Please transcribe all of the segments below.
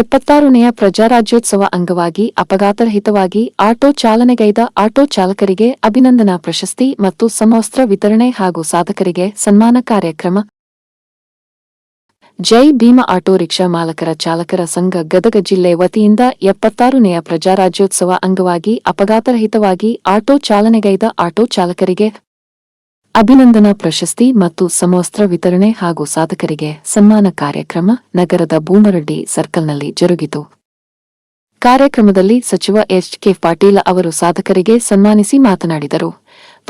ಎಪ್ಪತ್ತಾರನೆಯ ಪ್ರಜಾರಾಜ್ಯೋತ್ಸವ ಅಂಗವಾಗಿ, ಅಪಘಾತರಹಿತವಾಗಿ auto ಚಾಲನೆಗೈದ auto ಚಾಲಕರಿಗೆ ಅಭಿನಂದನಾ ಪ್ರಶಸ್ತಿ ಮತ್ತು ಸಮವಸ್ತ್ರ ವಿತರಣೆ ಹಾಗೂ ಸಾಧಕರಿಗೆ ಸನ್ಮಾನ ಕಾರ್ಯಕ್ರಮ. ಜೈ ಭೀಮ ಆಟೋ ರಿಕ್ಷಾ ಮಾಲಕರ ಚಾಲಕರ ಸಂಘ ಗದಗ ಜಿಲ್ಲೆ ವತಿಯಿಂದ ಎಪ್ಪತ್ತಾರನೆಯ ಪ್ರಜಾರಾಜ್ಯೋತ್ಸವ ಅಂಗವಾಗಿ, ಅಪಘಾತರಹಿತವಾಗಿ ಆಟೋ ಚಾಲನೆಗೈದ ಆಟೋ ಚಾಲಕರಿಗೆ ಅಭಿನಂದನಾ ಪ್ರಶಸ್ತಿ ಮತ್ತು ಸಮವಸ್ತ್ರ ವಿತರಣೆ ಹಾಗೂ ಸಾಧಕರಿಗೆ ಸನ್ಮಾನ ಕಾರ್ಯಕ್ರಮ ನಗರದ ಬೂಮರಡ್ಡಿ ಸರ್ಕಲ್ನಲ್ಲಿ ಜರುಗಿತು. ಕಾರ್ಯಕ್ರಮದಲ್ಲಿ ಸಚಿವ ಎಚ್ ಕೆ ಪಾಟೀಲ ಅವರು ಸಾಧಕರಿಗೆ ಸನ್ಮಾನಿಸಿ ಮಾತನಾಡಿದರು.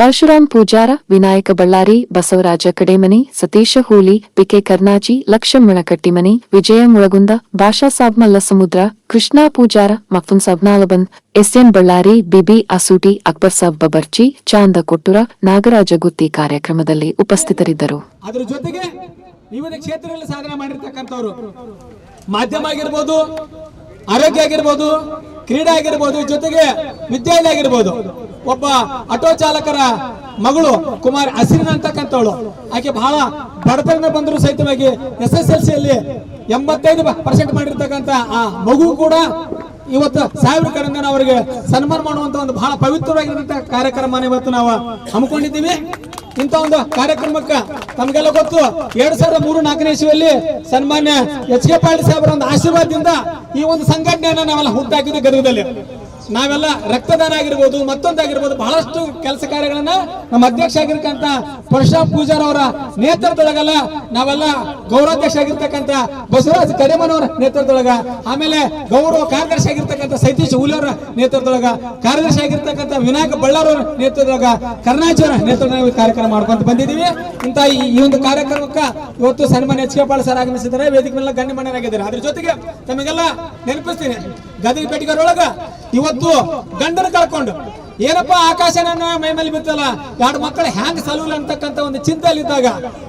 Parashuram Pujar, Vinayak Ballari, Basavaraj Kademani, Satish Hooli, PK Karnaji, Lakshman Kattimani, Vijay Mulagund, Basha Sab Mallasamudra, Krishna Pujar Mafun Sab Nalband, SN Ballari, BB Asooti, Akbar Sab Babarji Chand Kottur, Nagaraj Gutti ಕಾರ್ಯಕ್ರಮದಲ್ಲಿ ಉಪಸ್ಥಿತರಿದ್ದರು. ಅದರ ಜೊತೆಗೆ ವಿವಿಧ ಕ್ಷೇತ್ರಗಳಲ್ಲಿ ಸಾಧನೆ ಮಾಡಿರ್ತಕ್ಕಂಥವ್ರು. ಮಾಧ್ಯಮ ಆಗಿರ್ಬೋದು, ಆರೋಗ್ಯ ಆಗಿರ್ಬೋದು, ಕ್ರೀಡೆ ಆಗಿರ್ಬೋದು, ಜೊತೆಗೆ ವಿದ್ಯಾಲಯ ಆಗಿರ್ಬೋದು. ಒಬ್ಬ ಆಟೋ ಚಾಲಕರ ಮಗಳು ಕುಮಾರ್ ಹಸಿರಿನ ಅಂತಕ್ಕಂಥವಳು. ಆಕೆ ಬಹಳ ಬಡತನ ಬಂದರೂ ಸಹಿತವಾಗಿ ಎಸ್ ಎಸ್ ಎಲ್ ಸಿಯಲ್ಲಿ ಎಂಬತ್ತೈದು ಪರ್ಸೆಂಟ್ ಮಾಡಿರ್ತಕ್ಕಂಥ ಆ ಮಗು ಕೂಡ ಇವತ್ತು ಸಾವಿರ ಕಡೆಯಿಂದ ಅವರಿಗೆ ಸನ್ಮಾನ ಮಾಡುವಂತ ಒಂದು ಬಹಳ ಪವಿತ್ರವಾಗಿರುವಂತ ಕಾರ್ಯಕ್ರಮ ಇವತ್ತು ನಾವು ಹಮ್ಮಿಕೊಂಡಿದ್ದೀವಿ. ಇಂಥ ಒಂದು ಕಾರ್ಯಕ್ರಮಕ್ಕೆ ತಮಗೆಲ್ಲ ಗೊತ್ತು, ಎರಡ್ ಸಾವಿರದ ಮೂರು ನಾಲ್ಕನೇ ಇಸ್ವಿಯಲ್ಲಿ ಸನ್ಮಾನ್ಯ ಎಚ್ ಕೆ ಪಾಟೀಲ್ ಸಾಹೇಬರ ಒಂದು ಆಶೀರ್ವಾದದಿಂದ ಈ ಒಂದು ಸಂಘಟನೆಯನ್ನ ನಾವೆಲ್ಲ ಹುಟ್ಟಾಕಿದ್ದು ಗದಗದಲ್ಲಿ. ನಾವೆಲ್ಲ ರಕ್ತದಾನ ಆಗಿರ್ಬೋದು ಮತ್ತೊಂದಾಗಿರ್ಬೋದು ಬಹಳಷ್ಟು ಕೆಲಸ ಕಾರ್ಯಗಳನ್ನ ನಮ್ಮ ಅಧ್ಯಕ್ಷ ಆಗಿರ್ತಕ್ಕಂಥ ಪರಶುರಾಮ್ ಪೂಜಾರ್ ಅವರ ನೇತೃತ್ವದೊಳಗಲ್ಲ, ನಾವೆಲ್ಲ ಗೌರವಾಧ್ಯಕ್ಷ ಆಗಿರ್ತಕ್ಕಂಥ ಬಸವರಾಜ್ ಕಡೆಮನವರ ನೇತೃತ್ವದೊಳಗ, ಆಮೇಲೆ ಗೌರವ ಕಾರ್ಯದರ್ಶಿ ಆಗಿರ್ತಕ್ಕಂಥ ಸತೀಶ್ ಹುಲಿಯವರ ನೇತೃತ್ವದೊಳಗ, ಕಾರ್ಯದರ್ಶಿ ಆಗಿರ್ತಕ್ಕಂಥ ವಿನಾಯಕ ಬಳ್ಳಾರವರ ನೇತೃತ್ವದೊಳಗ ಕರ್ನಾಚರ ನೇತೃತ್ವ ಕಾರ್ಯಕ್ರಮ ಮಾಡ್ಕೊಂತ ಬಂದಿದ್ದೀವಿ. ಇಂತ ಈ ಒಂದು ಕಾರ್ಯಕ್ರಮಕ್ಕೆ ಇವತ್ತು ಸನ್ಮಾನ್ಯ ಎಚ್ ಕೆ ಪಾಲ್ ಸರ್ ಆಗಮಿಸಿದ್ದಾರೆ. ವೇದಿಕೆ ಮೇಲೆ ಗಣ್ಯ ಮಣ್ಣನಾಗಿದ್ದಾರೆ ಅದ್ರ ಜೊತೆಗೆ ತಮಗೆಲ್ಲ ನೆನಪಿಸ್ತೀನಿ. ಗದಗ ಬೆಟ್ಟಿಗರೊಳಗ ಇವತ್ತು ಗಂಡನ ಕಳ್ಕೊಂಡು ಏನಪ್ಪಾ ಆಕಾಶ ನನ್ನ ಮೈ ಮೇಲೆ ಬಿತ್ತಲ್ಲ? ಎರಡು ಮಕ್ಕಳು ಹ್ಯಾಂಗ್ ಸಲೂಲ್ ಅಂತಕ್ಕಂಥ ಒಂದು ಚಿಂತೆಯಲ್ಲಿದ್ದಾಗ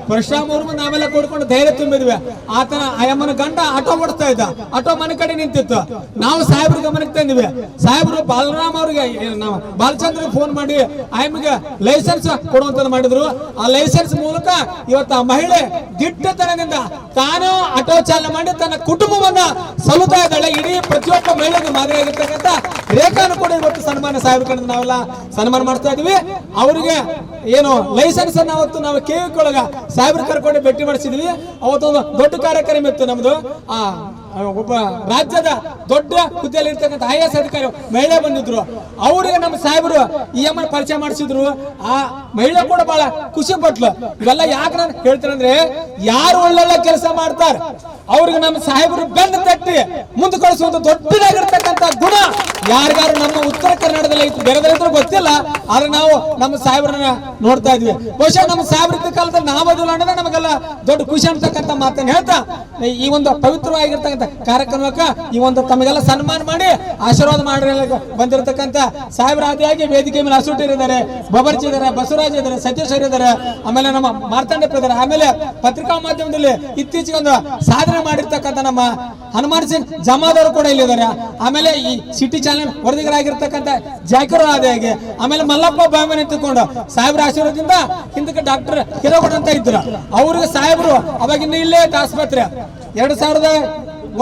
ಪರಶುರಾಮ್ ಅವ್ರ ನಾವೆಲ್ಲ ಕೂಡ್ಕೊಂಡು ಧೈರ್ಯ ತುಂಬಿದ್ವಿ. ಆತನ ಅಯ್ಯಮ್ಮನ ಗಂಡ ಆಟೋ ಓಡಿಸ್ತಾ ಇದ್ದ. ಆಟೋ ಮನೆ ಕಡೆ ನಿಂತಿತ್ತು. ನಾವು ಸಾಹೇಬ್ರ ಗಮನಕ್ಕೆ ತಂದಿವಿ. ಸಾಹೇಬ್ರು ಬಾಲರಾಮ್ ಅವ್ರಿಗೆ ನಾವು ಬಾಲಚಂದ್ರ ಫೋನ್ ಮಾಡಿ ಅಯ್ಯಮ್ಗೆ ಲೈಸೆನ್ಸ್ ಕೊಡುವಂತ ಮಾಡಿದ್ರು. ಆ ಲೈಸೆನ್ಸ್ ಮೂಲಕ ಇವತ್ತು ಆ ಮಹಿಳೆ ದಿಟ್ಟತನದಿಂದ ತಾನು ಆಟೋ ಚಾಲನೆ ಮಾಡಿ ತನ್ನ ಕುಟುಂಬವನ್ನ ಸಲುತ್ತಾ ಇದ್ದಾಳೆ ಇಡೀ ಪ್ರತಿಯೊಬ್ಬ ಮಹಿಳೆಗೆ ಮಾದರಿಯಾಗಿರ್ತಕ್ಕಂಥ ರೇಖಾನು ಕೂಡ ಇವತ್ತು ಸನ್ಮಾನ ಸಾಹೇಬ್ರ ಕಡೆ ನಾವೆಲ್ಲ ಸನ್ಮಾನ ಮಾಡ್ತಾ ಇದೀವಿ ಅವರಿಗೆ ಏನು ಲೈಸೆನ್ಸ್ ಅನ್ನ ಅವತ್ತು ನಾವು ಕೇವಿಕೊಳಗ ಸಾಹೇಬ್ರ ಕರ್ಕೊಂಡು ಭೇಟಿ ಮಾಡಿಸಿದ್ವಿ. ಅವತ್ತೊಂದು ದೊಡ್ಡ ಕಾರ್ಯಕ್ರಮ ಇತ್ತು ನಮ್ದು. ಆ ಒಬ್ಬ ರಾಜ್ಯದ ದೊಡ್ಡ ಹುದ್ದೆಯಲ್ಲಿ ಇರ್ತಕ್ಕಂಥ ಐ ಎಸ್ ಅಧಿಕಾರಿ ಮಹಿಳೆ ಬಂದಿದ್ರು. ಅವರಿಗೆ ನಮ್ಮ ಸಾಹೇಬರು ಇ ಎಂ ಪರಿಚಯ ಮಾಡಿಸಿದ್ರು. ಆ ಮಹಿಳೆ ಕೂಡ ಬಹಳ ಖುಷಿ ಪಟ್ಲು. ಇವೆಲ್ಲ ಯಾಕೆ ನಾನು ಹೇಳ್ತೇನೆ ಅಂದ್ರೆ ಯಾರು ಒಳ್ಳೊಳ್ಳೆ ಕೆಲಸ ಮಾಡ್ತಾರೆ? ಅವ್ರಿಗೆ ನಮ್ಮ ಸಾಹೇಬರು ಬೆಂದ ತಟ್ಟಿ ಮುಂದೆ ಕಳಿಸುವಂತ ದೊಡ್ಡದಾಗಿರ್ತಕ್ಕಂಥ ಗುಣ ಯಾರಿಗಾರು ನಮ್ಮ ಉತ್ತರ ಕರ್ನಾಟಕದಲ್ಲಿ ಐತಿ ಬೇರೆದ್ರಿದ್ರು ಗೊತ್ತಿಲ್ಲ. ಆದ್ರೆ ನಾವು ನಮ್ಮ ಸಾಹೇಬ್ರನ್ನ ನೋಡ್ತಾ ಇದ್ವಿ. ಬಹುಶಃ ನಮ್ಮ ಸಾಹೇಬ್ರ ಕಾಲದಲ್ಲಿ ನಾವದಿಲ್ಲ ಅಂದ್ರೆ ನಮಗೆಲ್ಲ ದೊಡ್ಡ ಖುಷಿ ಅನ್ಸಕ್ಕಂತ ಮಾತನ್ನ ಹೇಳ್ತಾ, ಈ ಒಂದು ಪವಿತ್ರವಾಗಿರ್ತಕ್ಕಂಥ ಕಾರ್ಯಕ್ರಮಕ್ಕೆ ಈ ಒಂದು ತಮಗೆಲ್ಲ ಸನ್ಮಾನ ಮಾಡಿ, ಆಶೀರ್ವಾದ ಮಾಡಿ ಬಂದಿರತಕ್ಕಂಥ ಸಾಹೇಬ್ರ ಆದಿಯಾಗಿ ವೇದಿಕೆ ಮೇಲೆ ಹಸುಟರ್ ಇದ್ದಾರೆ ಬಬರ್ಜಿ ಇದ್ದಾರೆ, ಬಸವರಾಜ್ ಇದ್ದಾರೆ, ಸತೀಶ್ ಇದ್ದಾರೆ. ಆಮೇಲೆ ನಮ್ಮ ಇದ್ದಾರೆ ಆಮೇಲೆ ಪತ್ರಿಕಾ ಮಾಧ್ಯಮದಲ್ಲಿ ಇತ್ತೀಚೆಗೆ ಒಂದು ಸಾಧನೆ ಮಾಡಿರ್ತಕ್ಕಂಥ ನಮ್ಮ ಹನುಮಾನ್ ಸಿಂಗ್ ಜಮಾದವರು ಕೂಡ ಇಲ್ಲಿದ್ದಾರೆ. ಆಮೇಲೆ ಈ ಸಿಟಿ ಚಾನೆಲ್ ವರದಿಗರಾಗಿರ್ತಕ್ಕಂಥ ಜಾಕಿರ್ ಆದಾಗೆ ಆಮೇಲೆ ಮಲ್ಲಪ್ಪ ಬಾಯಮ ನಿಂತುಕೊಂಡು ಸಾಹೇಬ್ರ ಆಶೀರ್ವಾದದಿಂದ ಹಿಂದಕ್ಕೆ ಡಾಕ್ಟರ್ ಹಿರೋಗೌಡ ಅಂತ ಇದ್ರು. ಅವ್ರಿಗೆ ಸಾಹೇಬರು ಅವಾಗಿನ್ನ ಇಲ್ಲೇ ಆಸ್ಪತ್ರೆ. ಎರಡ್ ಸಾವಿರದ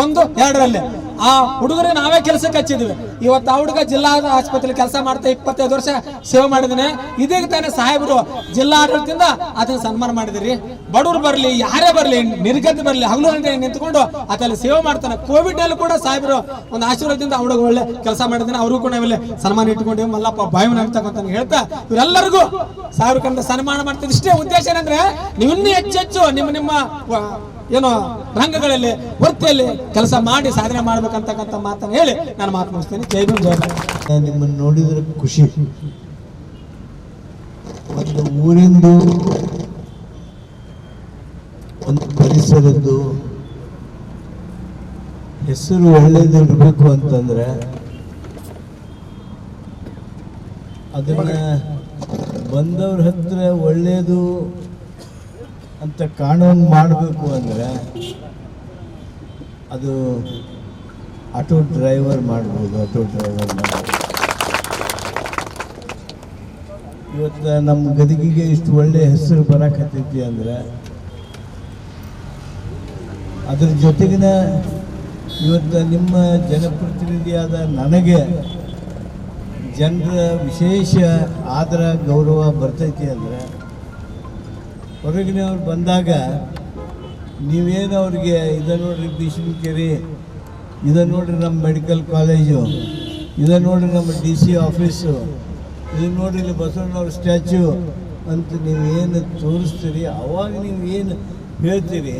ಒಂದು, ಎರಡರಲ್ಲಿ. ಆ ಹುಡುಗರಿಗೆ ನಾವೇ ಕೆಲಸಕ್ಕೆ ಹಚ್ಚಿದ್ವಿ. ಇವತ್ತು ಆ ಹುಡುಗ ಜಿಲ್ಲಾ ಆಸ್ಪತ್ರೆ ಕೆಲಸ ಮಾಡ್ತಾ ಇಪ್ಪತ್ತೈದು ವರ್ಷ ಸೇವೆ ಮಾಡಿದ್ದೀನಿ ಇದೀಗ ತಾನೇ ಸಾಹೇಬರು ಜಿಲ್ಲಾ ಆಡಳಿತದಿಂದ ಅದನ್ನ ಸನ್ಮಾನ ಮಾಡಿದಿರಿ. ಬಡವರು ಬರಲಿ, ಯಾರೇ ಬರಲಿ, ನಿರ್ಗತಿ ಬರಲಿ, ಹಗಲು ಅಂತ ನಿಂತ್ಕೊಂಡು ಆತಲ್ಲಿ ಸೇವೆ ಮಾಡ್ತಾನೆ. ಕೋವಿಡ್ನಲ್ಲಿ ಕೂಡ ಸಾಹೇಬರು ಒಂದು ಆಶೀರ್ವಾದದಿಂದ ಹುಡುಗ ಒಳ್ಳೆ ಕೆಲಸ ಮಾಡಿದಾನೆ. ಅವರು ಕೂಡ ನಾವೆಲ್ಲ ಸನ್ಮಾನ ಇಟ್ಕೊಂಡು ಮಲ್ಲಪ್ಪ ಬಾಯವನ್ನ ಆಗ್ತಕ್ಕಂತ ಹೇಳ್ತಾ, ಇವರೆಲ್ಲರಿಗೂ ಸಾವಿರ ಸನ್ಮಾನ ಮಾಡ್ತಿದ್ದೆ. ಇಷ್ಟೇ ಉದ್ದೇಶ ಏನಂದ್ರೆ ನೀವು ಇನ್ನೂ ಹೆಚ್ಚೆಚ್ಚು ನಿಮ್ಮ ನಿಮ್ಮ ಏನು ರಂಗಗಳಲ್ಲಿ ವೃತ್ತಿಯಲ್ಲಿ ಕೆಲಸ ಮಾಡಿ ಸಾಧನೆ ಮಾಡ್ಬೇಕಂತಕ್ಕಂಥ ಮಾತನ್ನು ಹೇಳಿ ನಾನು ಮಾತು ಮುಗಿಸ್ತೇನೆ. ಜೈ ಭೀಮ್ ನಿಮ್ಮನ್ನು ನೋಡಿದ್ರೆ ಖುಷಿ. ಒಂದು ಊರಿಂದು, ಒಂದು ಪರಿಸರದ್ದು ಹೆಸರು ಒಳ್ಳೇದಿರಬೇಕು ಅಂತಂದ್ರೆ ಅದನ್ನ ಬಂದವ್ರ ಹತ್ರ ಒಳ್ಳೇದು ಅಂತ ಕಾನೂನು ಮಾಡಬೇಕು ಅಂದರೆ ಅದು ಆಟೋ ಡ್ರೈವರ್ ಮಾಡ್ಬೋದು, ಆಟೋ ಡ್ರೈವರ್ ಮಾಡ್ಬೋದು. ಇವತ್ತು ನಮ್ಮ ಗದಗಿಗೆ ಇಷ್ಟು ಒಳ್ಳೆ ಹೆಸರು ಬರಕತ್ತೈತಿ ಅಂದರೆ ಅದ್ರ ಜೊತೆಗಿನ ಇವತ್ತು ನಿಮ್ಮ ಜನಪ್ರತಿನಿಧಿಯಾದ ನನಗೆ ಜನರ ವಿಶೇಷ ಆದರ, ಗೌರವ ಬರ್ತೈತಿ ಅಂದರೆ ಹೊರಗಿನವ್ರು ಬಂದಾಗ ನೀವೇನು ಅವ್ರಿಗೆ ಇದ ನೋಡ್ರಿ ಭೀಷ್ಮಕೆರೆ ಇದ ನೋಡ್ರಿ ನಮ್ಮ ಮೆಡಿಕಲ್ ಕಾಲೇಜು, ಇದ ನೋಡ್ರಿ ನಮ್ಮ ಡಿ ಸಿ ಆಫೀಸು, ಇದು ನೋಡ್ರಿ ಇಲ್ಲಿ ಬಸವಣ್ಣವ್ರ ಸ್ಟ್ಯಾಚ್ಯೂ ಅಂತ ನೀವೇನು ತೋರಿಸ್ತೀರಿ, ಅವಾಗ ನೀವು ಏನು ಹೇಳ್ತೀರಿ,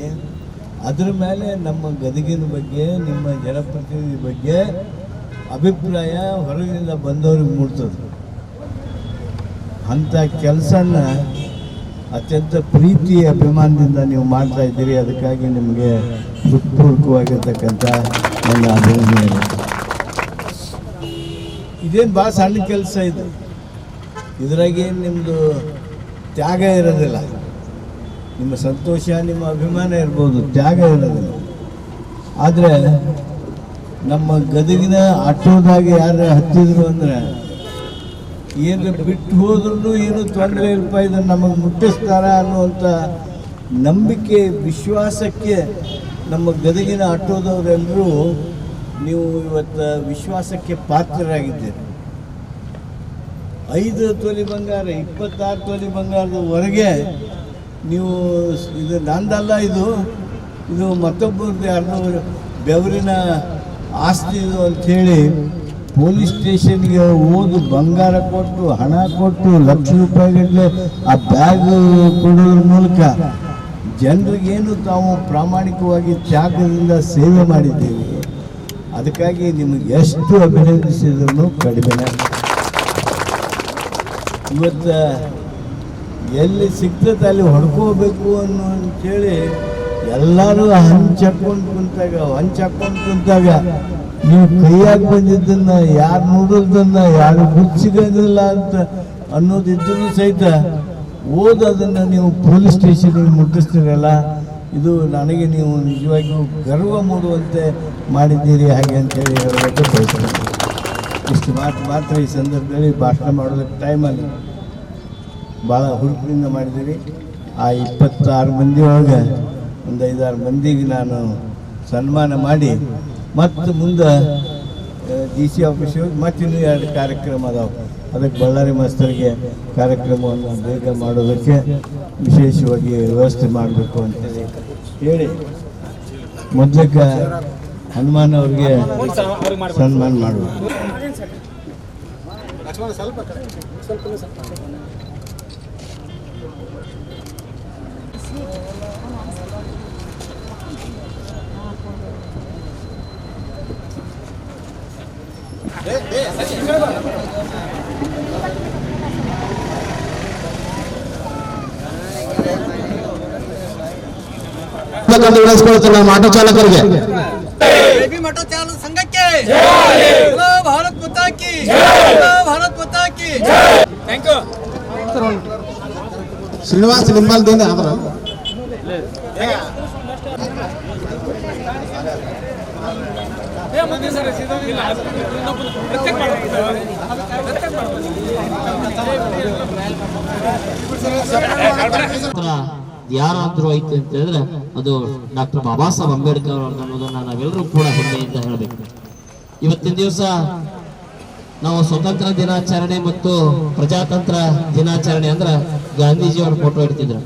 ಅದ್ರ ಮೇಲೆ ನಮ್ಮ ಗದಗಿನ ಬಗ್ಗೆ, ನಿಮ್ಮ ಜನಪ್ರತಿನಿಧಿ ಬಗ್ಗೆ ಅಭಿಪ್ರಾಯ ಹೊರಗಿನಿಂದ ಬಂದವ್ರಿಗೆ ಮೂಡ್ತದೆ. ಅಂಥ ಕೆಲಸನ ಅತ್ಯಂತ ಪ್ರೀತಿ ಅಭಿಮಾನದಿಂದ ನೀವು ಮಾಡ್ತಾ ಇದ್ದೀರಿ. ಅದಕ್ಕಾಗಿ ನಿಮಗೆ ಹೃತ್ಪೂರ್ವಕವಾಗಿರ್ತಕ್ಕಂಥ ನನ್ನ ಅಭಿನಂದನೆ ಇದೇನು ಭಾಳ ಸಣ್ಣ ಕೆಲಸ ಇದು. ಇದ್ರಾಗೇನು ನಿಮ್ಮದು ತ್ಯಾಗ ಇರೋದಿಲ್ಲ. ನಿಮ್ಮ ಸಂತೋಷ, ನಿಮ್ಮ ಅಭಿಮಾನ ಇರ್ಬೋದು, ತ್ಯಾಗ ಇರೋದಿಲ್ಲ. ಆದರೆ ನಮ್ಮ ಗದಗಿನ ಆಟೋದಾಗ ಯಾರು ಹತ್ತಿದ್ರು ಅಂದ್ರೆ ಏನು ಬಿಟ್ಟು ಹೋದ್ರೂ ಏನು ತೊಂದರೆ ಇಲ್ಲಪ್ಪ ಇದನ್ನು ನಮಗೆ ಮುಟ್ಟಿಸ್ತಾರೆ ಅನ್ನುವಂಥ ನಂಬಿಕೆ, ವಿಶ್ವಾಸಕ್ಕೆ ನಮ್ಮ ಗದಗಿನ ಆಟೋದವರೆಲ್ಲರೂ ನೀವು ಇವತ್ತು ವಿಶ್ವಾಸಕ್ಕೆ ಪಾತ್ರರಾಗಿದ್ದೀರಿ. ಐದು ತೊಲಿ ಬಂಗಾರ, ಇಪ್ಪತ್ತಾರು ತೊಲಿ ಬಂಗಾರದವರೆಗೆ ನೀವು ಇದು ನಂದಲ್ಲ ಇದು? ಇದು ಮತ್ತೊಬ್ಬರದ್ದು ಯಾರನ್ನೋ ಬೆವರಿನ ಆಸ್ತಿ ಇದು ಅಂಥೇಳಿ ಪೊಲೀಸ್ ಸ್ಟೇಷನ್ಗೆ ಹೋದು ಬಂಗಾರ ಕೊಟ್ಟು, ಹಣ ಕೊಟ್ಟು, ಲಕ್ಷ ರೂಪಾಯಿಗಟ್ಟಲೆ ಆ ಬ್ಯಾಗ್ ಕೊಡೋದ್ರ ಮೂಲಕ ಜನರಿಗೇನು ತಾವು ಪ್ರಾಮಾಣಿಕವಾಗಿ ತ್ಯಾಗದಿಂದ ಸೇವೆ ಮಾಡಿದ್ದೀವಿ. ಅದಕ್ಕಾಗಿ ನಿಮಗೆ ಎಷ್ಟು ಅಭಿನಂದಿಸಿದ್ರು ಕಡಿಮೆ ಇವತ್ತು ಎಲ್ಲಿ ಸಿಗ್ತದೆ ಅಲ್ಲಿ ಹೊಡ್ಕೋಬೇಕು ಅನ್ನೋ ಅಂತೇಳಿ ಎಲ್ಲರೂ ಹಂಚಕ್ಕೊಂಡು ಕುಂತಾಗ ಹಂಚಕ್ಕೊಂಡು ಕುಂತಾಗ ನೀವು ಕೈಯಾಗಿ ಬಂದಿದ್ದನ್ನ, ಯಾರು ನೋಡೋದನ್ನ ಯಾರು ಗುರ್ಸಿಗೋದಿಲ್ಲ ಅಂತ ಅನ್ನೋದಿದ್ದನ್ನು ಸಹಿತ ಓದ್ ಅದನ್ನು ನೀವು ಪೊಲೀಸ್ ಸ್ಟೇಷನ್ಗೆ ಮುಟ್ಟಿಸ್ತೀರಲ್ಲ, ಇದು ನನಗೆ ನೀವು ನಿಜವಾಗಿಯೂ ಗರ್ವ ಮೂಡುವಂತೆ ಮಾಡಿದ್ದೀರಿ ಹಾಗೆ ಅಂತೇಳಿ ಹೇಳೋದಕ್ಕೆ ಬಯಸ್ತೀನಿ ಇಷ್ಟು ಮಾತು, ಮಾತ್ರ ಈ ಸಂದರ್ಭದಲ್ಲಿ ಭಾಷಣ ಮಾಡೋದಕ್ಕೆ ಟೈಮಲ್ಲಿ ಭಾಳ ಹುರುಪಿನಿಂದ ಮಾಡಿದ್ದೀರಿ. ಆ ಇಪ್ಪತ್ತಾರು ಮಂದಿ ಒಳಗೆ ಒಂದು ಐದಾರು ಮಂದಿಗೆ ನಾನು ಸನ್ಮಾನ ಮಾಡಿ ಮತ್ತು ಮುಂದೆ ಡಿ ಸಿ ಆಫೀಸ್ ಹೋಗಿ ಮತ್ತಿನ್ನೂ ಎರಡು ಕಾರ್ಯಕ್ರಮ ಅದಾವೆ. ಅದಕ್ಕೆ ಬಳ್ಳಾರಿ ಮಾಸ್ತರಿಗೆ ಕಾರ್ಯಕ್ರಮವನ್ನು ಬೇಗ ಮಾಡೋದಕ್ಕೆ ವಿಶೇಷವಾಗಿ ವ್ಯವಸ್ಥೆ ಮಾಡಬೇಕು ಅಂತೇಳಿ ಹೇಳಿ. ಮೊದಲಕ್ಕೆ ಹನುಮಾನ್ ಅವ್ರಿಗೆ ಸನ್ಮಾನ ಮಾಡುವ. ಅಂತ ವಿಳಿಸ್ಕೊಳ್ತೇನೆ ನಮ್ಮ ಆಟೋ ಚಾಲಕರಿಗೆ ಬೇಬಿ ಮಠ ಚಾಲಕ ಸಂಘಕ್ಕೆ ಹಲೋ ಭಾರತ್ ಮಾತಾ ಕಿ ಹಲೋ ಭಾರತ್ ಮಾತಾ ಕಿ ಥ್ಯಾಂಕ್ ಯು ಶ್ರೀನಿವಾಸ್ ನಿಮ್ಮಲ್ದಿಂದ ಆದ್ರ ಏ ಮುಂದೆ ಸರ್ ಇಲ್ಲ ಇನ್ನೊಬ್ಬರು ಪ್ರತ್ಯೇಕ ಮಾಡ್ಬೇಕು. ಪ್ರತ್ಯೇಕ ಮಾಡ್ಬೇಕು. ಹತ್ರ ಯಾರಾದ್ರೂ ಐತೆ ಅಂತ ಹೇಳಿದ್ರೆ ಅದು ಡಾಕ್ಟರ್ ಬಾಬಾ ಸಾಹೇಬ್ ಅಂಬೇಡ್ಕರ್ ಅವ್ರದ್ದು ಅನ್ನೋದನ್ನ ನಾವೆಲ್ಲರೂ ಕೂಡ ಹೆಮ್ಮೆಯಿಂದ ಹೇಳಬೇಕು. ಇವತ್ತಿನ ದಿವಸ ನಾವು ಸ್ವತಂತ್ರ ದಿನಾಚರಣೆ ಮತ್ತು ಪ್ರಜಾತಂತ್ರ ದಿನಾಚರಣೆ ಅಂದ್ರೆ ಗಾಂಧೀಜಿಯವರ ಫೋಟೋ ಇಡ್ತಿದ್ರು.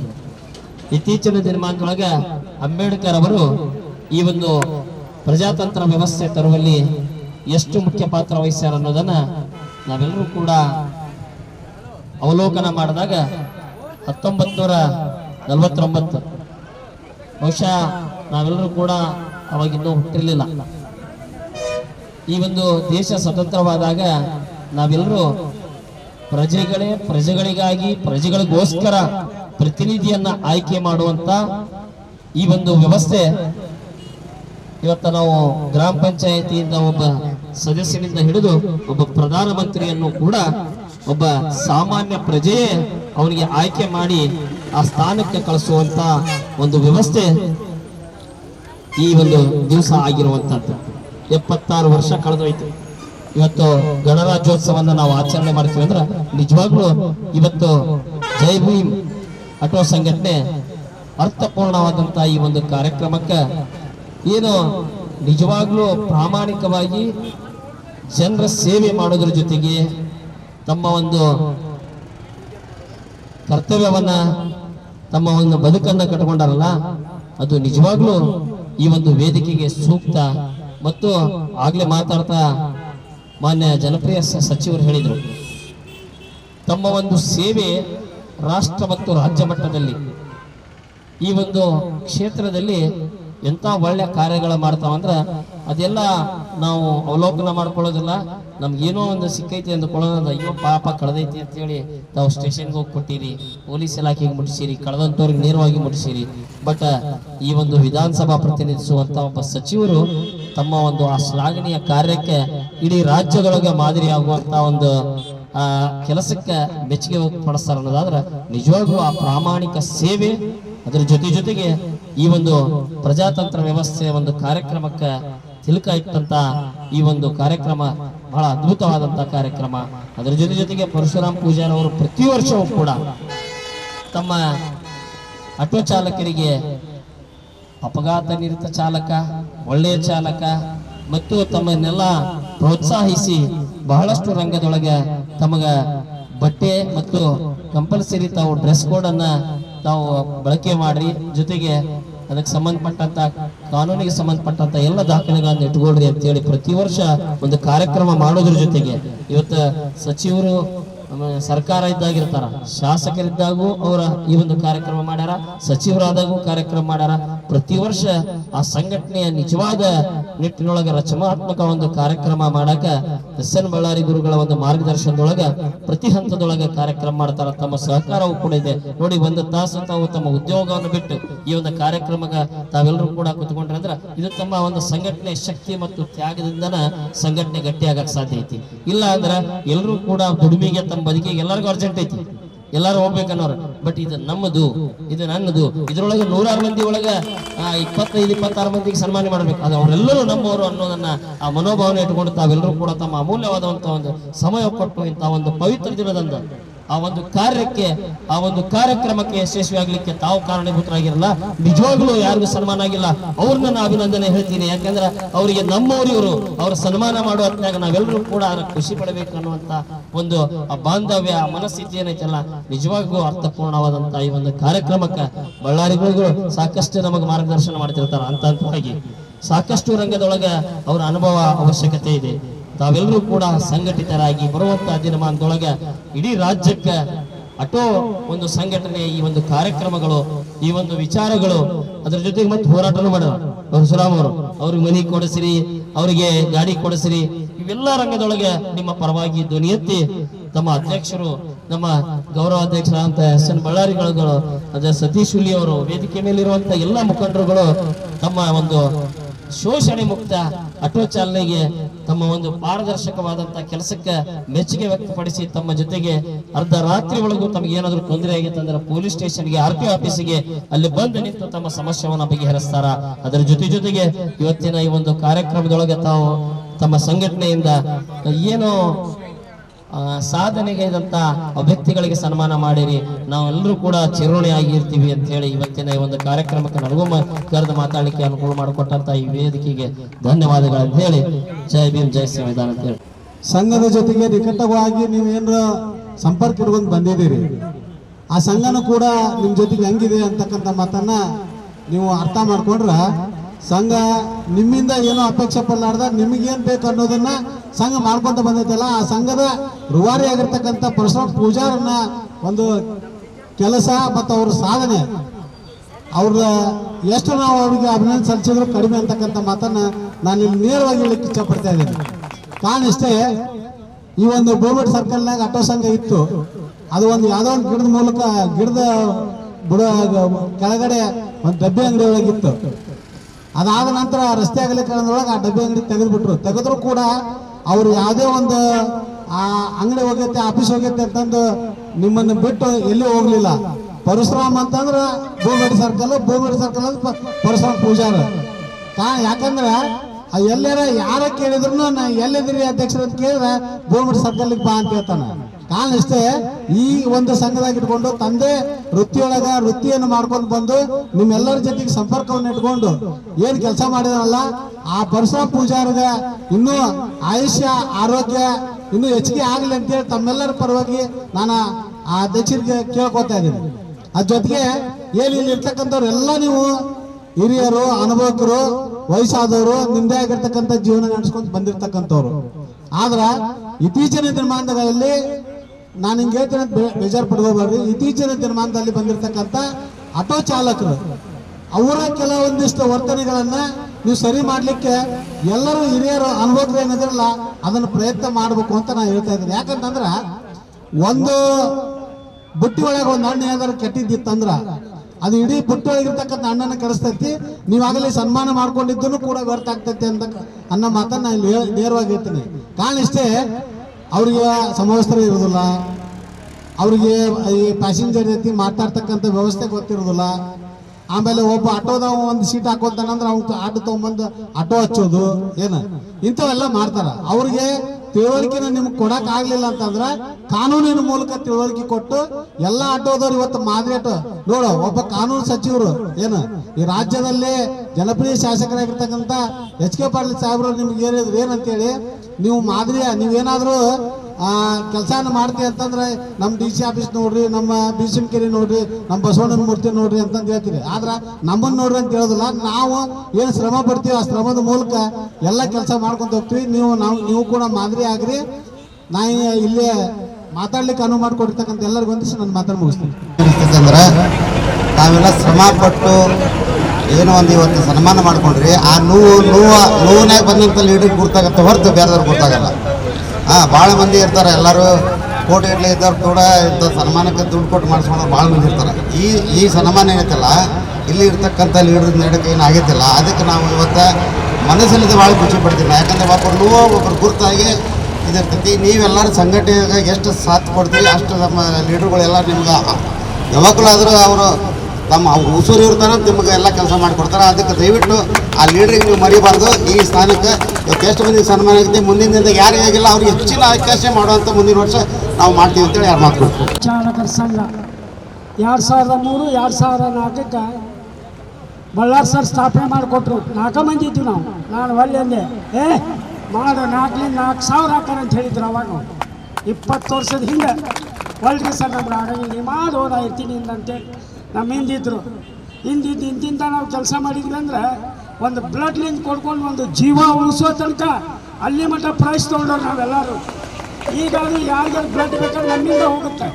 ಇತ್ತೀಚಿನ ದಿನಮಾನದೊಳಗೆ ಅಂಬೇಡ್ಕರ್ ಅವರು ಈ ಒಂದು ಪ್ರಜಾತಂತ್ರ ವ್ಯವಸ್ಥೆ ತರುವಲ್ಲಿ ಎಷ್ಟು ಮುಖ್ಯ ಪಾತ್ರ ವಹಿಸ್ಯಾರ ಅನ್ನೋದನ್ನ ನಾವೆಲ್ಲರೂ ಕೂಡ ಅವಲೋಕನ ಮಾಡಿದಾಗ ಹತ್ತೊಂಬತ್ತು ನೂರ ನಲವತ್ತೊಂಬತ್ತು. ಬಹುಶಃ ನಾವೆಲ್ಲರೂ ಕೂಡ ಅವಾಗಿನ್ನೂ ಹುಟ್ಟಿರಲಿಲ್ಲ. ಈ ಒಂದು ದೇಶ ಸ್ವತಂತ್ರವಾದಾಗ ನಾವೆಲ್ಲರೂ ಪ್ರಜೆಗಳೇ ಪ್ರಜೆಗಳಿಗಾಗಿ, ಪ್ರಜೆಗಳಿಗೋಸ್ಕರ ಪ್ರತಿನಿಧಿಯನ್ನ ಆಯ್ಕೆ ಮಾಡುವಂತ ಈ ಒಂದು ವ್ಯವಸ್ಥೆ ಇವತ್ತು ನಾವು ಗ್ರಾಮ ಪಂಚಾಯತಿಯಿಂದ ಒಬ್ಬ ಸದಸ್ಯನಿಂದ ಹಿಡಿದು ಒಬ್ಬ ಪ್ರಧಾನ ಮಂತ್ರಿಯನ್ನು ಕೂಡ ಒಬ್ಬ ಸಾಮಾನ್ಯ ಪ್ರಜೆಯೇ ಅವನಿಗೆ ಆಯ್ಕೆ ಮಾಡಿ ಆ ಸ್ಥಾನಕ್ಕೆ ಕಳಿಸುವಂತ ಒಂದು ವ್ಯವಸ್ಥೆ ಈ ಒಂದು ದಿವಸ ಆಗಿರುವಂತದ್ದು. ಎಪ್ಪತ್ತಾರು ವರ್ಷ ಕಳೆದೋಯ್ತು. ಇವತ್ತು ಗಣರಾಜ್ಯೋತ್ಸವನ್ನ ನಾವು ಆಚರಣೆ ಮಾಡ್ತೀವಿ ಅಂದ್ರೆ ನಿಜವಾಗ್ಲೂ ಇವತ್ತು ಜೈ ಭೀಮ್ ಆಟೋ ಸಂಘಟನೆ ಅರ್ಥಪೂರ್ಣವಾದಂತ ಈ ಒಂದು ಕಾರ್ಯಕ್ರಮಕ್ಕೆ ಏನು ನಿಜವಾಗ್ಲೂ ಪ್ರಾಮಾಣಿಕವಾಗಿ ಜನರ ಸೇವೆ ಮಾಡೋದ್ರ ಜೊತೆಗೆ ತಮ್ಮ ಒಂದು ಕರ್ತವ್ಯವನ್ನ, ತಮ್ಮ ಒಂದು ಬದುಕನ್ನ ಕಟ್ಕೊಂಡಾರಲ್ಲ, ಅದು ನಿಜವಾಗ್ಲೂ ಈ ಒಂದು ವೇದಿಕೆಗೆ ಸೂಕ್ತ. ಮತ್ತು ಆಗ್ಲೇ ಮಾತಾಡ್ತಾ ಮಾನ್ಯ ಜನಪ್ರಿಯ ಸಚಿವರು ಹೇಳಿದರು, ತಮ್ಮ ಒಂದು ಸೇವೆ ರಾಷ್ಟ್ರ ಮತ್ತು ರಾಜ್ಯ ಮಟ್ಟದಲ್ಲಿ, ಈ ಒಂದು ಕ್ಷೇತ್ರದಲ್ಲಿ ಎಂಥ ಒಳ್ಳೆ ಮಾಡ್ತಾವೆ ಅಂದ್ರೆ ಅದೆಲ್ಲ ನಾವು ಅವಲೋಕನ ಮಾಡ್ಕೊಳ್ಳೋದಿಲ್ಲ. ನಮ್ಗೇನೋ ಒಂದು ಸಿಕ್ಕೈತಿ ಅಂದ್ಕೊಳ್ಳೋದು, ಅಯ್ಯೋ ಪಾಪ ಕಳೆದೈತಿ ಅಂತೇಳಿ ತಾವು ಸ್ಟೇಷನ್ಗೆ ಹೋಗಿ ಕೊಟ್ಟಿರಿ ಪೊಲೀಸ್ ಇಲಾಖೆಗೆ ಮುಟ್ಟಿಸಿರಿ, ಕಳೆದಂಥವ್ರಿಗೆ ನೇರವಾಗಿ ಮುಟ್ಟಿಸಿರಿ. ಬಟ್ ಈ ಒಂದು ವಿಧಾನಸಭಾ ಪ್ರತಿನಿಧಿಸುವಂತ ಒಬ್ಬ ಸಚಿವರು ತಮ್ಮ ಒಂದು ಆ ಶ್ಲಾಘನೀಯ ಕಾರ್ಯಕ್ಕೆ ಇಡೀ ರಾಜ್ಯದೊಳಗೆ ಮಾದರಿಯಾಗುವಂಥ ಒಂದು, ಆ, ಕೆಲಸಕ್ಕೆ ಮೆಚ್ಚುಗೆ ಪಡಿಸ್ತಾರ ಅನ್ನೋದಾದ್ರೆ ನಿಜವಾಗ್ಲೂ ಆ ಪ್ರಾಮಾಣಿಕ ಸೇವೆ ಅದರ ಜೊತೆ ಜೊತೆಗೆ ಈ ಒಂದು ಪ್ರಜಾತಂತ್ರ ವ್ಯವಸ್ಥೆಯ ಒಂದು ಕಾರ್ಯಕ್ರಮಕ್ಕೆ ತಿಲಕ ಇಟ್ಟಂತ ಈ ಒಂದು ಕಾರ್ಯಕ್ರಮ ಬಹಳ ಅದ್ಭುತವಾದಂತ ಕಾರ್ಯಕ್ರಮ. ಅದರ ಜೊತೆ ಜೊತೆಗೆ ಪರಶುರಾಮ್ ಪೂಜಾರವರು ಪ್ರತಿ ವರ್ಷವೂ ಕೂಡ ತಮ್ಮ ಆಟೋ ಚಾಲಕರಿಗೆ ಅಪಘಾತ ನಿರತ ಚಾಲಕ, ಒಳ್ಳೆಯ ಚಾಲಕ ಮತ್ತು ತಮ್ಮನ್ನೆಲ್ಲ ಪ್ರೋತ್ಸಾಹಿಸಿ ಬಹಳಷ್ಟು ರಂಗದೊಳಗೆ ತಮಗ ಬಟ್ಟೆ ಮತ್ತು ಕಂಪಲ್ಸರಿ ತಾವು ಡ್ರೆಸ್ ಕೋಡ್ ಅನ್ನ ತಾವು ಬಳಕೆ ಮಾಡ್ರಿ. ಜೊತೆಗೆ ಅದಕ್ಕೆ ಸಂಬಂಧಪಟ್ಟಂತ, ಕಾನೂನಿಗೆ ಸಂಬಂಧಪಟ್ಟಂತ ಎಲ್ಲ ದಾಖಲೆಗಳನ್ನು ಇಟ್ಕೊಳ್ರಿ ಅಂತೇಳಿ ಪ್ರತಿ ವರ್ಷ ಒಂದು ಕಾರ್ಯಕ್ರಮ ಮಾಡೋದ್ರ ಜೊತೆಗೆ. ಇವತ್ತು ಸಚಿವರು ಆಮೇಲೆ ಸರ್ಕಾರ ಇದ್ದಾಗಿರ್ತಾರ, ಶಾಸಕರಿದ್ದಾಗೂ ಅವರ ಈ ಒಂದು ಕಾರ್ಯಕ್ರಮ ಮಾಡ್ಯಾರ, ಸಚಿವರಾದಾಗೂ ಕಾರ್ಯಕ್ರಮ ಮಾಡ್ಯಾರ. ಪ್ರತಿ ವರ್ಷ ಆ ಸಂಘಟನೆಯ ನಿಜವಾದ ನಿಟ್ಟಿನೊಳಗ ರಚನಾತ್ಮಕ ಒಂದು ಕಾರ್ಯಕ್ರಮ ಮಾಡಾಕ ಎಸ್ ಎನ್ ಬಳ್ಳಾರಿ ಗುರುಗಳ ಒಂದು ಮಾರ್ಗದರ್ಶನದೊಳಗ ಪ್ರತಿ ಹಂತದೊಳಗ ಕಾರ್ಯಕ್ರಮ ಮಾಡ್ತಾರ. ತಮ್ಮ ಸಹಕಾರವೂ ಕೂಡ ಇದೆ. ನೋಡಿ, ಒಂದು ತಾಸು ತಾವು ತಮ್ಮ ಉದ್ಯೋಗವನ್ನು ಬಿಟ್ಟು ಈ ಒಂದು ಕಾರ್ಯಕ್ರಮಕ್ಕೆ ತಾವೆಲ್ಲರೂ ಕೂಡ ಕುತ್ಕೊಂಡ್ರೆ ಅಂದ್ರ ಇದು ತಮ್ಮ ಒಂದು ಸಂಘಟನೆ ಶಕ್ತಿ ಮತ್ತು ತ್ಯಾಗದಿಂದನ ಸಂಘಟನೆ ಗಟ್ಟಿಯಾಗಕ್ಕೆ ಸಾಧ್ಯ ಐತಿ. ಇಲ್ಲ ಅಂದ್ರ ಎಲ್ಲರೂ ಕೂಡ ದುಡಿಮೆಗೆ ತಮ್ಮ ಬದುಕಿಗೆ ಎಲ್ಲರಿಗೂ ಅರ್ಜೆಂಟ್ ಐತಿ. ಎಲ್ಲರೂ ಹೋಗ್ಬೇಕನ್ನೋರು ಬಟ್ ಇದು ನಮ್ಮದು, ಇದು ನನ್ನದು. ಇದ್ರೊಳಗೆ ನೂರಾರು ಮಂದಿ ಒಳಗ ಇಪ್ಪತ್ತೈದು, ಇಪ್ಪತ್ತಾರು ಮಂದಿಗೆ ಸನ್ಮಾನ ಮಾಡ್ಬೇಕು. ಅದು ಅವರೆಲ್ಲರೂ ನಮ್ಮವರು ಅನ್ನೋದನ್ನ ಆ ಮನೋಭಾವನೆ ಇಟ್ಕೊಂಡು ತಾವೆಲ್ಲರೂ ಕೂಡ ತಮ್ಮ ಅಮೂಲ್ಯವಾದಂತಹ ಒಂದು ಸಮಯ ಕೊಟ್ಟು ಇಂತಹ ಒಂದು ಪವಿತ್ರ ದಿನದಂದು ಆ ಒಂದು ಕಾರ್ಯಕ್ಕೆ, ಆ ಒಂದು ಕಾರ್ಯಕ್ರಮಕ್ಕೆ ಯಶಸ್ವಿ ಆಗ್ಲಿಕ್ಕೆ ತಾವು ಕಾರಣೀಭೂತರಾಗಿರಲ್ಲ. ನಿಜವಾಗ್ಲೂ ಯಾರಿಗೂ ಸನ್ಮಾನ ಆಗಿಲ್ಲ. ಅವ್ರನ್ನ ನಾನು ಅಭಿನಂದನೆ ಹೇಳ್ತೀನಿ. ಯಾಕಂದ್ರೆ ಅವರಿಗೆ ನಮ್ಮವರಿವರು ಅವ್ರ ಸನ್ಮಾನ ಮಾಡುವ ಹೊತ್ತಿನಾಗ ನಾವೆಲ್ಲರೂ ಕೂಡ ಅದರ ಖುಷಿ ಪಡಬೇಕು ಅನ್ನುವಂತ ಒಂದು ಆ ಬಾಂಧವ್ಯ ಮನಸ್ಥಿತಿ ಏನೈತಲ್ಲ, ನಿಜವಾಗ್ಲೂ ಅರ್ಥಪೂರ್ಣವಾದಂತ ಈ ಒಂದು ಕಾರ್ಯಕ್ರಮಕ್ಕೆ ಬಳ್ಳಾರಿಗಳಿಗೂ ಸಾಕಷ್ಟು ನಮಗೆ ಮಾರ್ಗದರ್ಶನ ಮಾಡ್ತಿರ್ತಾರ. ಅಂತ ಸಾಕಷ್ಟು ರಂಗದೊಳಗೆ ಅವರ ಅನುಭವ ಅವಶ್ಯಕತೆ ಇದೆ. ತಾವೆಲ್ಲರೂ ಕೂಡ ಸಂಘಟಿತರಾಗಿ ಬರುವಂತಹ ದಿನಮಾನದೊಳಗೆ ಇಡೀ ರಾಜ್ಯಕ್ಕೆ ಅಟೋ ಒಂದು ಸಂಘಟನೆ, ಈ ಒಂದು ಕಾರ್ಯಕ್ರಮಗಳು, ಈ ಒಂದು ವಿಚಾರಗಳು, ಅದರ ಜೊತೆಗೆ ಮತ್ತೆ ಹೋರಾಟನೂ ಮಾಡೋಣ ಪರಶುರಾಮ್ ಅವರು, ಅವ್ರಿಗೆ ಮನಿ ಕೊಡಿಸಿರಿ, ಅವರಿಗೆ ಗಾಡಿ ಕೊಡಿಸಿರಿ, ಇವೆಲ್ಲ ರಂಗದೊಳಗೆ ನಿಮ್ಮ ಪರವಾಗಿ ಧ್ವನಿ ಎತ್ತಿ ತಮ್ಮ ಅಧ್ಯಕ್ಷರು, ನಮ್ಮ ಗೌರವ ಅಧ್ಯಕ್ಷರಾದಂತಹ ಎಸ್ ಎನ್ ಬಳ್ಳಾರಿಗಳು ಅದೇ ಸತೀಶ್ ಹುಲಿ ಅವರು, ವೇದಿಕೆ ಮೇಲಿರುವಂತ ಎಲ್ಲ ಮುಖಂಡರುಗಳು ತಮ್ಮ ಒಂದು ಶೋಷಣೆ ಮುಕ್ತ ಆಟೋ ಚಾಲನೆಗೆ ತಮ್ಮ ಒಂದು ಪಾರದರ್ಶಕವಾದಂತಹ ಕೆಲಸಕ್ಕೆ ಮೆಚ್ಚುಗೆ ವ್ಯಕ್ತಪಡಿಸಿ ತಮ್ಮ ಜೊತೆಗೆ ಅರ್ಧ ರಾತ್ರಿ ಒಳಗೂ ತಮಗೆ ಏನಾದರೂ ತೊಂದರೆ ಆಗಿತ್ತು ಪೊಲೀಸ್ ಸ್ಟೇಷನ್ಗೆ, ಆರ್ ಪಿ ಆಫೀಸಿಗೆ ಅಲ್ಲಿ ಬಂದು ನಿಂತು ತಮ್ಮ ಸಮಸ್ಯೆವನ್ನ ಬಗೆಹರಿಸ್ತಾರ? ಅದರ ಜೊತೆ ಜೊತೆಗೆ ಇವತ್ತಿನ ಈ ಒಂದು ಕಾರ್ಯಕ್ರಮದೊಳಗೆ ತಾವು ತಮ್ಮ ಸಂಘಟನೆಯಿಂದ ಏನು ಆ, ಸಾಧನೆಗೈದಂತ ಅಭ್ಯರ್ಥಿಗಳಿಗೆ ಸನ್ಮಾನ ಮಾಡಿರಿ. ನಾವೆಲ್ಲರೂ ಕೂಡ ಚಿರೋಣಿ ಆಗಿರ್ತೀವಿ ಅಂತ ಹೇಳಿ ಇವತ್ತಿನ ಈ ಒಂದು ಕಾರ್ಯಕ್ರಮಕ್ಕೆ ನನಗೂ ಕರೆದು ಮಾತಾಡಲಿಕ್ಕೆ ಅನುಕೂಲ ಮಾಡಿಕೊಟ್ಟಂತ ಈ ವೇದಿಕೆಗೆ ಅಂತ ಹೇಳಿ. ಜೈ ಭೀಮ್ ಜೈ ಸಂವಿಧಾನ ಅಂತ ಹೇಳಿ. ಸಂಘದ ಜೊತೆಗೆ ನಿಕಟವಾಗಿ ನೀವೇನು ಸಂಪರ್ಕ ಇಟ್ಕೊಂಡು ಬಂದಿದ್ದೀರಿ. ಆ ಸಂಘನೂ ಕೂಡ ನಿಮ್ಮ ಜೊತೆಗೆ ಹೆಂಗಿದೆ ಅಂತಕ್ಕಂಥ ಮಾತನ್ನ ನೀವು ಅರ್ಥ ಮಾಡ್ಕೊಂಡ್ರೆ ಸಂಘ ನಿಮ್ಮಿಂದ ಏನೋ ಅಪೇಕ್ಷೆ ಪಡಲಾರ್ದ ನಿಮಗೇನು ಬೇಕು ಅನ್ನೋದನ್ನ ಸಂಘ ಮಾಡ್ಕೊಂತ ಬಂದೈತಲ್ಲ, ಆ ಸಂಘದ ರುವಾರಿ ಆಗಿರ್ತಕ್ಕಂಥ ಪರಶುರಾಮ್ ಪೂಜಾರನ್ನ ಒಂದು ಕೆಲಸ ಮತ್ತು ಅವ್ರ ಸಾಧನೆ. ಅವ್ರ ಎಷ್ಟು ನಾವು ಅವರಿಗೆ ಅಭಿನಂದನೆ ಸಲ್ಲಿಸಿದ್ರು ಕಡಿಮೆ ಅಂತಕ್ಕಂಥ ಮಾತನ್ನ ನಾನು ಇಲ್ಲಿ ನೇರವಾಗಿ ಹೇಳಕ್ಕೆ ಇಷ್ಟಪಡ್ತಾ ಇದ್ದೀನಿ. ಕಾರಣ ಇಷ್ಟೇ, ಈ ಒಂದು ಗೋರ್ಮೆಂಟ್ ಸರ್ಕಲ್ನಾಗ ಆಟೋ ಸಂಘ ಇತ್ತು. ಅದು ಒಂದು ಯಾವುದೋ ಒಂದು ಗಿಡದ ಮೂಲಕ, ಗಿಡದ ಬುಡ, ಕೆಳಗಡೆ ಒಂದು ಡಬ್ಬೆ ಅಂಗಡಿ ಒಳಗಿತ್ತು. ಅದಾದ ನಂತರ ರಸ್ತೆ ಅಗಲೀಕರಣದೊಳಗೆ ಆ ಡಬ್ಬಿ ಅಂಗಡಿ ತೆಗೆದುಬಿಟ್ರು. ತೆಗೆದ್ರು ಕೂಡ ಅವ್ರು ಯಾವುದೇ ಒಂದು, ಆ ಅಂಗಡಿ ಹೋಗೈತೆ, ಆಫೀಸ್ ಹೋಗೈತೆ ಅಂತಂದು ನಿಮ್ಮನ್ನು ಬಿಟ್ಟು ಎಲ್ಲಿ ಹೋಗ್ಲಿಲ್ಲ. ಪರಶುರಾಮ್ ಅಂತಂದ್ರೆ ಬೋಗಡಿ ಸರ್ಕಲ್ ಬೋಗಡಿ ಸರ್ಕಲ್ ಅಂತ ಪರಶುರಾಮ್ ಪೂಜಾರ. ಕಾ, ಯಾಕಂದ್ರ ಎಲ್ಲರ ಎಲ್ಲಾರ ಯಾರ ಕೇಳಿದ್ರು ನಾ ಎಲ್ಲಿದ್ದೀರಿ ಅಧ್ಯಕ್ಷರ ಅಂತ ಕೇಳಿದ್ರೆ ಬೋಗಡಿ ಸರ್ಕಲ್ಗೆ ಬಾ ಅಂತ ಹೇಳ್ತಾನ. ಇಷ್ಟೇ ಈ ಒಂದು ಸಂಘದಾಗ ಇಟ್ಕೊಂಡು ತಂದೆ ವೃತ್ತಿಯೊಳಗ ವೃತ್ತಿಯನ್ನು ಮಾಡ್ಕೊಂಡು ಬಂದು ನಿಮ್ಮೆಲ್ಲರ ಜೊತೆಗೆ ಸಂಪರ್ಕವನ್ನು ಇಟ್ಕೊಂಡು ಏನು ಕೆಲಸ ಮಾಡಿದಾರಲ್ಲ, ಆ ಪರಶುರಾಮ ಪೂಜಾರದ ಇನ್ನೂ ಆಯುಷ್ಯ, ಆರೋಗ್ಯ ಇನ್ನೂ ಹೆಚ್ಚಿಗೆ ಆಗಲಿ ಅಂತೇಳಿ ತಮ್ಮೆಲ್ಲರ ಪರವಾಗಿ ನಾನು ಆ ಅಧ್ಯಕ್ಷರಿಗೆ ಕೇಳ್ಕೊತಾ ಇದ್ದೀನಿ. ಅದ್ರ ಜೊತೆಗೆ ಏನು ಇಲ್ಲಿ ಇರ್ತಕ್ಕಂಥವ್ರು ಎಲ್ಲ ನೀವು ಹಿರಿಯರು, ಅನುಭವಕರು, ವಯಸ್ಸಾದವರು, ನಿಮ್ದೇ ಆಗಿರ್ತಕ್ಕಂಥ ಜೀವನ ನಡೆಸ್ಕೊಂಡು ಬಂದಿರ್ತಕ್ಕಂಥವ್ರು. ಆದ್ರ ಇತ್ತೀಚಿನ ದಿನಮಾನಗಳಲ್ಲಿ ನಾನು ಹಿಂಗೆ ಹೇಳ್ತೀನಿ ಬೇಜಾರು ಪಡ್ಕೋಬಾರ್ದು. ಇತ್ತೀಚಿನ ದಿನಮಾನದಲ್ಲಿ ಬಂದಿರತಕ್ಕಂಥ ಆಟೋ ಚಾಲಕರು ಅವರ ಕೆಲವೊಂದಿಷ್ಟು ವರ್ತನೆಗಳನ್ನ ನೀವು ಸರಿ ಮಾಡಲಿಕ್ಕೆ ಎಲ್ಲರೂ ಹಿರಿಯರು ಅನುಭವಗಳು ಏನಿದ್ರಲ್ಲ, ಅದನ್ನು ಪ್ರಯತ್ನ ಮಾಡಬೇಕು ಅಂತ ನಾನು ಹೇಳ್ತಾ ಇದ್ದೀನಿ. ಯಾಕಂತಂದ್ರೆ, ಒಂದು ಬುಟ್ಟಿ ಒಳಗೆ ಒಂದು ಹಣ್ಣು ಏನಾದ್ರು ಕೆಟ್ಟಿದ್ದಿತ್ತಂದ್ರ, ಅದು ಇಡೀ ಬುಟ್ಟಿ ಒಳಗಿರ್ತಕ್ಕಂಥ ಹಣ್ಣನ್ನು ನೀವು ನೀವಾಗಲೇ ಸನ್ಮಾನ ಮಾಡ್ಕೊಂಡಿದ್ದನ್ನು ಕೂಡ ವ್ಯರ್ಥ ಆಗ್ತೈತಿ ಅಂತ ಅನ್ನೋ ಮಾತನ್ನು ನಾನು ನೇರವಾಗಿ ಹೇಳ್ತೀನಿ. ಇಷ್ಟೇ ಅವ್ರಿಗೆ ಸಮವಸ್ತ್ರ ಇರೋದಿಲ್ಲ ಅವರಿಗೆ ಈ ಪ್ಯಾಸೆಂಜರ್ ಜೊತೆ ಮಾತಾಡ್ತಕ್ಕಂಥ ವ್ಯವಸ್ಥೆ ಗೊತ್ತಿರೋದಿಲ್ಲ ಆಮೇಲೆ ಒಬ್ಬ ಆಟೋದವ ಒಂದು ಸೀಟ್ ಹಾಕೋತಾನಂದ್ರೆ ಅವ್ನು ಆಟೋ ತಗೊಂಬಂದು ಆಟೋ ಹಚ್ಚೋದು, ಏನು? ಇಂಥವೆಲ್ಲ ಮಾಡ್ತಾರ. ಅವ್ರಿಗೆ ತಿಳುವಳಿಕೆನ ನಿಮ್ಗೆ ಕೊಡಕ್ ಆಗ್ಲಿಲ್ಲ ಅಂತಂದ್ರೆ ಕಾನೂನಿನ ಮೂಲಕ ತಿಳುವಳಿಕೆ ಕೊಟ್ಟು ಎಲ್ಲ ಆಟೋದವ್ರು ಇವತ್ತು ಮಾದರಿ ಆಟೋ ನೋಡು, ಒಬ್ಬ ಕಾನೂನು ಸಚಿವರು ಏನು, ಈ ರಾಜ್ಯದಲ್ಲಿ ಜನಪ್ರಿಯ ಶಾಸಕರಾಗಿರ್ತಕ್ಕಂಥ ಎಚ್ ಕೆ ಪಾಟೀಲ್ ಸಾಹೇಬ್ರು ನಿಮ್ಗೆ ಹೇಳಿದ್ರು, ಏನಂತೇಳಿ, ನೀವು ಮಾದರಿಯ, ನೀವೇನಾದ್ರೂ ಆ ಕೆಲಸನ ಮಾಡ್ತೀವಿ ಅಂತಂದ್ರೆ ನಮ್ಮ ಡಿ ಸಿ ಆಫೀಸ್ ನೋಡ್ರಿ, ನಮ್ಮ ಬಿ ಸಿ ಕೆರೆ ನೋಡ್ರಿ, ನಮ್ಮ ಬಸವಣ್ಣನ ಮೂರ್ತಿ ನೋಡ್ರಿ ಅಂತಂದು ಹೇಳ್ತೀರಿ. ಆದ್ರೆ ನಮ್ಮನ್ನು ನೋಡ್ರಿ ಅಂತ ಹೇಳೋದಿಲ್ಲ, ನಾವು ಏನು ಶ್ರಮ ಪಡ್ತೀವಿ ಆ ಶ್ರಮದ ಮೂಲಕ ಎಲ್ಲ ಕೆಲಸ ಮಾಡ್ಕೊಂತ ಹೋಗ್ತೀವಿ. ನೀವು ನಾವು, ನೀವು ಕೂಡ ಮಾದರಿ ಆಗ್ರಿ. ನಾ ಇಲ್ಲೇ ಮಾತಾಡ್ಲಿಕ್ಕೆ ಅನುವು ಮಾಡಿಕೊಡ್ತಕ್ಕಂಥ ಎಲ್ಲರಿಗೂ ಒಂದಿಷ್ಟು ನಾನು ಮಾತಾಡಿ ಮುಗಿಸ್ತೀನಿ. ನಾವೆಲ್ಲ ಶ್ರಮ ಪಟ್ಟು ಏನೋ ಒಂದು ಇವತ್ತು ಸನ್ಮಾನ ಮಾಡ್ಕೊಂಡ್ರಿ. ಆ ನೋವು ನೋವು ನೋವಿನಾಗ ಬಂದಂಥ ಲೀಡರ್ ಗುರ್ತಾಗತ್ತೆ ಹೊರತು ಬೇರೆದವ್ರು ಗೊತ್ತಾಗಲ್ಲ ಹಾಂ ಭಾಳ ಮಂದಿ ಇರ್ತಾರೆ. ಎಲ್ಲರೂ ಕೋಟಿ ಗಟ್ಟಲೆ ಇದ್ದವ್ರು ಕೂಡ ಇಂಥ ಸನ್ಮಾನಕ್ಕೆ ದುಡ್ಡು ಕೊಟ್ಟು ಮಾಡಿಸ್ಕೊಂಡ್ರು ಭಾಳ ಮಂದಿ ಇರ್ತಾರೆ. ಈ ಈ ಸನ್ಮಾನ ಏನೈತಲ್ಲ, ಇಲ್ಲಿ ಇರ್ತಕ್ಕಂಥ ಲೀಡರ್ ನಡಕ್ಕೆ ಏನು ಆಗೈತಿಲ್ಲ. ಅದಕ್ಕೆ ನಾವು ಇವತ್ತು ಮನಸ್ಸಿನಿಂದ ಭಾಳ ಖುಷಿ ಪಡ್ತೀವಿ. ಯಾಕಂದರೆ ಒಬ್ಬರು ಒಬ್ಬರು ಗುರುತಾಗಿ ಇದಿರ್ತೈತಿ. ನೀವೆಲ್ಲರೂ ಸಂಘಟನೆಗೆ ಎಷ್ಟು ಸಾಥ್ ಕೊಡ್ತೀವಿ ಅಷ್ಟು ನಮ್ಮ ಲೀಡರ್ಗಳೆಲ್ಲ ನಿಮ್ಗೆ ಯಾವಾಗಲಾದರೂ ಅವರು ತಮ್ಮ ಉಸೂರು ಇರ್ತಾರೆ, ನಿಮಗೆ ಎಲ್ಲ ಕೆಲಸ ಮಾಡಿಕೊಡ್ತಾರೆ. ಅದಕ್ಕೆ ದಯವಿಟ್ಟು ಆ ಲೀಡ್ರಿಗೆ ನೀವು ಮರಿಬಾರ್ದು. ಈ ಸ್ಥಾನಕ್ಕೆ ಇವತ್ತು ಎಷ್ಟು ಮಂದಿಗೆ ಸನ್ಮಾನ ಆಗಿದೆ ಮುಂದಿನ ದಿನದಾಗ ಯಾರು ಆಗಿಲ್ಲ ಅವ್ರಿಗೆ ಹೆಚ್ಚಿನ ಅವಕಾಶ ಮಾಡುವಂಥ ಮುಂದಿನ ವರ್ಷ ನಾವು ಮಾಡ್ತೀವಿ ಅಂತೇಳಿ ಯಾರು ಮಾತು ಚಾಲಕರ ಸಂಘ. ಎರಡು ಸಾವಿರದ ಮೂರು, ಎರಡು ಸಾವಿರದ ನಾಲ್ಕಕ್ಕೆ ಬಳ್ಳಾರಿ ಸರ್ ಸ್ಥಾಪನೆ ಮಾಡಿಕೊಟ್ರು. ನಾಲ್ಕು ಮಂದಿ ಇದ್ವಿ ನಾವು. ನಾನು ಒಳ್ಳೆ ಅಂದೆ, ಏ, ಮಾಡು ನಾಲ್ಕಲಿಂದ ನಾಲ್ಕು ಸಾವಿರ ಹಾಕ್ತಾರೆ ಅಂತ ಹೇಳಿದ್ರು ಅವಾಗ. ಇಪ್ಪತ್ತು ವರ್ಷದ ಹಿಂದೆ. ಒಳ್ಳೆ ಸರ್, ನಮ್ಗೆ ಆಗಂಗಿಲ್ಲ. ಮಾಡು ಅಂತೇಳಿ. ನಮ್ಮ ಹಿಂದಿದ್ರು. ಹಿಂದಿದ್ದು ಹಿಂದಿಂದ ನಾವು ಕೆಲಸ ಮಾಡಿದ್ವಿ ಅಂದ್ರೆ ಒಂದು ಬ್ಲಡ್ ಲಿಂಕ್ ಕೊಡ್ಕೊಂಡು ಒಂದು ಜೀವ ಉಳಿಸೋ ತನಕ ಅಲ್ಲಿ ಮಟ್ಟ ಪ್ರೈಸ್ ತೊಗೊಂಡವ್ರು ನಾವೆಲ್ಲರೂ. ಈಗ ಅದು ಬ್ಲಡ್ ಬೇಕಾದ್ರೆ ನಮ್ಮಿಂದ ಹೋಗುತ್ತೆ.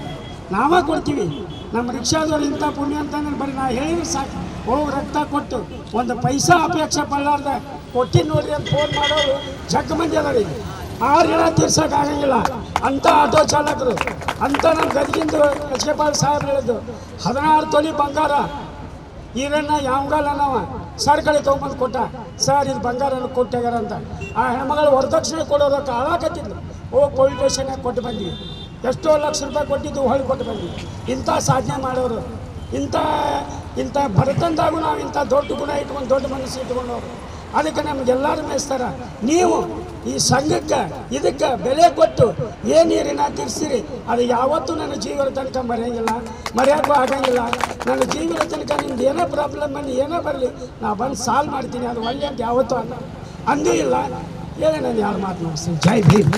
ನಾವೇ ಕೊಡ್ತೀವಿ. ನಮ್ಮ ರಿಕ್ಷಾದವ್ರು ಇಂಥ ಪುಣ್ಯ ಅಂತಂದ್ರೆ ಬರೀ ನಾ ಹೇಳಿದ್ರೆ ಸಾಕು. ಹೋಗಿ ರಕ್ತ ಕೊಟ್ಟು ಒಂದು ಪೈಸಾ ಅಪೇಕ್ಷೆ ಪಡಲಾರ್ದೆ ಕೊಟ್ಟಿನ ನೋಡ್ರಿ ಅಂತ ಫೋನ್ ಮಾಡೋರು ಜಗ್ ಮಂದಿ ಅದಾರ. ಈಗ ಆರು ಜನ ತೀರ್ಸಕ್ಕೆ ಆಗಂಗಿಲ್ಲ. ಅಂಥ ಆಟೋ ಚಾಲಕರು, ಅಂತ ನಮ್ಮ ಗದಗಿಂದು ಎಚ್ ಕೆ ಪಾಲ್ ಸಾಹೇಬ್ ಹೇಳಿದ್ದು, ಹದಿನಾರು ತೊಲಿ ಬಂಗಾರ ಈರನ್ನ ಯಾವಂಗಲ್ಲ ನಾವ ಸರ್ ಕಡೆ ತೊಗೊಂಬಂದು ಕೊಟ್ಟ, ಸರ್ ಇದು ಬಂಗಾರ ಕೊಟ್ಟಾಗಾರ ಅಂತ. ಆ ಹೆಣ್ಮಗಳು ವರದಕ್ಷಿಣೆ ಕೊಡೋದಕ್ಕೆ ಹಾಳಾಕತ್ತಿದ್ಲು. ಓ, ಪೊಲೀಸ್ ಸ್ಟೇಷನ್ಗೆ ಕೊಟ್ಟು ಬಂದ್ವಿ. ಎಷ್ಟೋ ಲಕ್ಷ ರೂಪಾಯಿ ಕೊಟ್ಟಿದ್ದು ಹೊಳಿ ಕೊಟ್ಟು ಬಂದ್ವಿ. ಇಂಥ ಸಾಧನೆ ಮಾಡೋರು, ಇಂಥ ಇಂಥ ಬಡತನದಾಗೂ ನಾವು ಇಂಥ ದೊಡ್ಡ ಗುಣ ಇಟ್ಕೊಂಡು, ದೊಡ್ಡ ಮನಸ್ಸು ಇಟ್ಕೊಂಡವ್ರು ಅದಕ್ಕೆ ನಮಗೆಲ್ಲರೂ ಮೇಯಿಸ್ತಾರೆ ನೀವು ಈ ಸಂಘಕ್ಕೆ ಇದಕ್ಕೆ ಬೆಲೆ ಕೊಟ್ಟು ಏನು ನೀರಿನ ತಿರ್ಸಿರಿ. ಅದು ಯಾವತ್ತೂ ನನ್ನ ಜೀವನ ತನಕ ಮರೆಯಂಗಿಲ್ಲ, ಮರೆಯೋಕ್ಕೂ ಆಗಂಗಿಲ್ಲ. ನನ್ನ ಜೀವನ ತನಕ ನಿಮ್ದು ಏನೋ ಪ್ರಾಬ್ಲಮ್ ಬನ್ನಿ ಏನೋ ಬರಲಿ, ನಾ ಬಂದು ಸಾಲ್ವ್ ಮಾಡ್ತೀನಿ. ಅದು ಒಳ್ಳೆ ಅಂತ ಯಾವತ್ತೂ ಅಲ್ಲ. ಅಂದೂ ಇಲ್ಲ. ಹೇಳಿ ನಾನು ಯಾರು ಮಾತು ಜೈ ಭೀಮ್.